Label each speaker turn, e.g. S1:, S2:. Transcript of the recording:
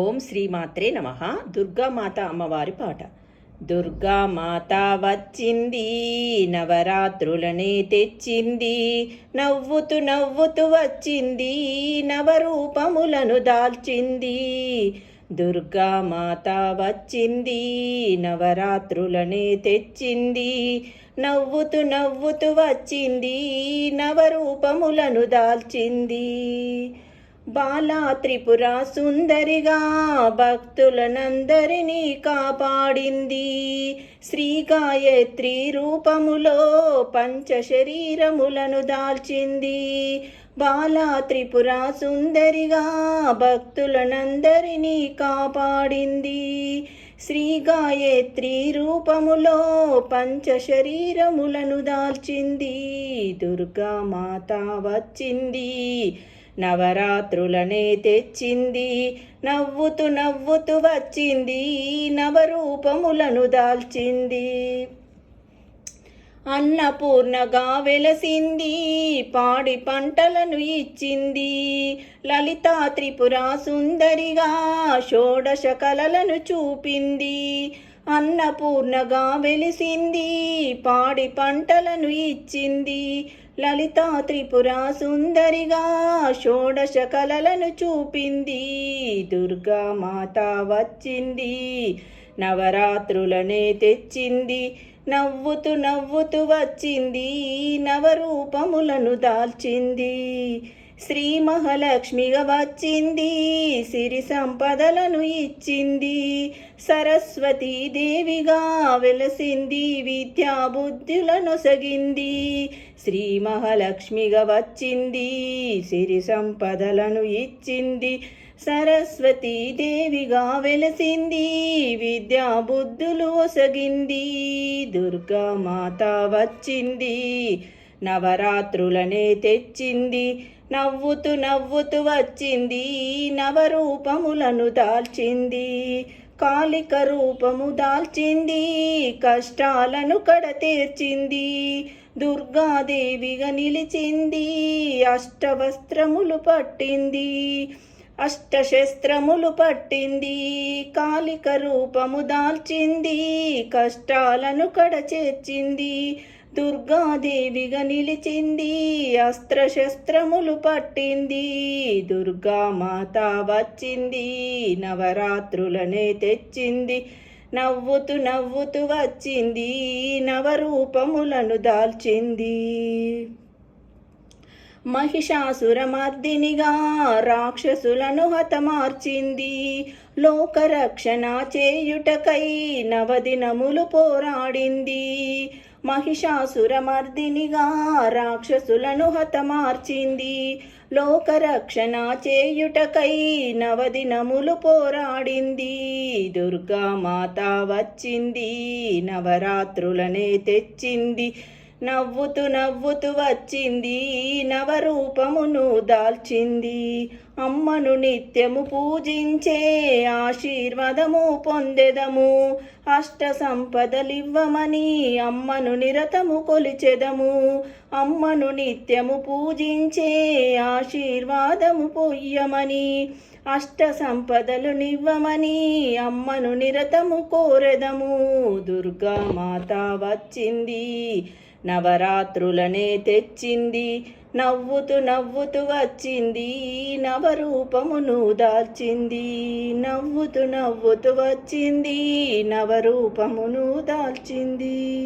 S1: ఓం శ్రీమాత్రే నమ. దుర్గామాత అమ్మవారి పాట. దుర్గామాత వచ్చింది నవరాత్రులనే తెచ్చింది నవ్వుతూ నవ్వుతూ వచ్చింది నవరూపములను దాల్చింది. దుర్గామాత వచ్చింది నవరాత్రులనే తెచ్చింది నవ్వుతూ నవ్వుతూ వచ్చింది నవరూపములను దాల్చింది. బాలా త్రిపుర సుందరిగా భక్తులనందరినీ కాపాడింది. శ్రీ గాయత్రి రూపములో పంచ శరీరములను దాల్చింది. బాలా త్రిపుర సుందరిగా భక్తులనందరినీ కాపాడింది. శ్రీ గాయత్రి రూపములో పంచ శరీరములను దాల్చింది. దుర్గా మాత వచ్చింది. నవరాత్రులనే తెచ్చింది. నవ్వుతూ నవ్వుతూ వచ్చింది. నవరూపములను దాల్చింది. అన్నపూర్ణగా వెలసింది. పాడి పంటలను ఇచ్చింది. లలితా త్రిపుర సుందరిగా షోడశ కలలను చూపింది. అన్నపూర్ణగా వెలిసింది పాడి పంటలను ఇచ్చింది. లలిత త్రిపుర సుందరిగా షోడశ కలలను చూపింది. దుర్గా మాత వచ్చింది నవరాత్రులనే తెచ్చింది. నవ్వుతూ నవ్వుతూ వచ్చింది నవరూపములను దాల్చింది. శ్రీ మహాలక్ష్మిగా వచ్చింది సిరి సంపదలను ఇచ్చింది సరస్వతీ దేవిగా వెలసింది విద్యా బుద్ధులను సగింది శ్రీ మహాలక్ష్మిగా వచ్చింది సిరి సంపదలను ఇచ్చింది సరస్వతీ దేవిగా వెలసింది విద్యా బుద్ధులు ఒసగింది. దుర్గా మాత వచ్చింది నవరాత్రులనే తెచ్చింది. నవ్వుతూ నవ్వుతూ వచ్చింది. నవరూపములను దాల్చింది. కాలిక రూపము దాల్చింది. కష్టాలను కడతీర్చింది దుర్గాదేవిగా నిలిచింది. అష్టవస్త్రములు పట్టింది. అష్టశస్త్రములు పట్టింది. కాలిక రూపము దాల్చింది. కష్టాలను కడచేర్చింది దుర్గాదేవిగా నిలిచింది అస్త్రశస్త్రములు పట్టింది దుర్గామాత వచ్చింది నవరాత్రులనే తెచ్చింది నవ్వుతూ నవ్వుతూ వచ్చింది నవరూపములను దాల్చింది. మహిషాసురమర్దినిగా రాక్షసులను హతమార్చింది. లోకరక్షణ చేయుటకై నవదినములు పోరాడింది. మహిషాసురమర్దినిగా రాక్షసులను హతమార్చింది. లోకరక్షణ చేయుటకై నవదినములు పోరాడింది. దుర్గామాత వచ్చింది నవరాత్రులనే తెచ్చింది. నవ్వుతూ నవ్వుతూ వచ్చింది. నవరూపమును దాల్చింది. అమ్మను నిత్యము పూజించే ఆశీర్వాదము పొందెదము. అష్ట సంపదలివ్వమని అమ్మను నిరతము కొలిచెదము. అమ్మను నిత్యము పూజించే ఆశీర్వాదము పొయ్యమని అష్ట సంపదలు నివ్వమని అమ్మను నిరతము కోరెదము. దుర్గా మాత వచ్చింది. నవరాత్రులనే తెచ్చింది. నవ్వుతూ నవ్వుతూ వచ్చింది. నవరూపమును దాల్చింది. నవ్వుతూ నవ్వుతూ వచ్చింది. నవరూపమును దాల్చింది.